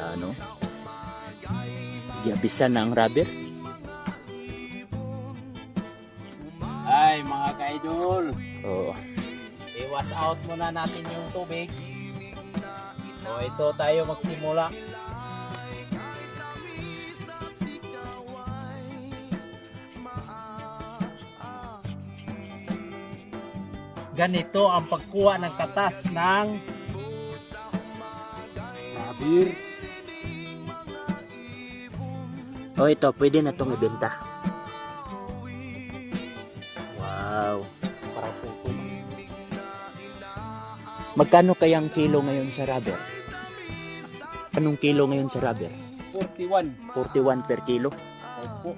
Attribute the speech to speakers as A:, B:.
A: ano, giabisan na ang rubber.
B: Ay, mga ka-idol.
A: Oo.
B: I-wash out muna natin yung tubig. So, ito tayo magsimula. Ganito ang pagkuha ng katas ng Rabir.
A: Oh, ito, pwede na itong ibenta. Wow.
B: Parang puto.
A: Magkano kayang kilo ngayon sa rubber? Anong kilo ngayon sa rubber?
B: 41.
A: 41 per kilo.
B: Opo.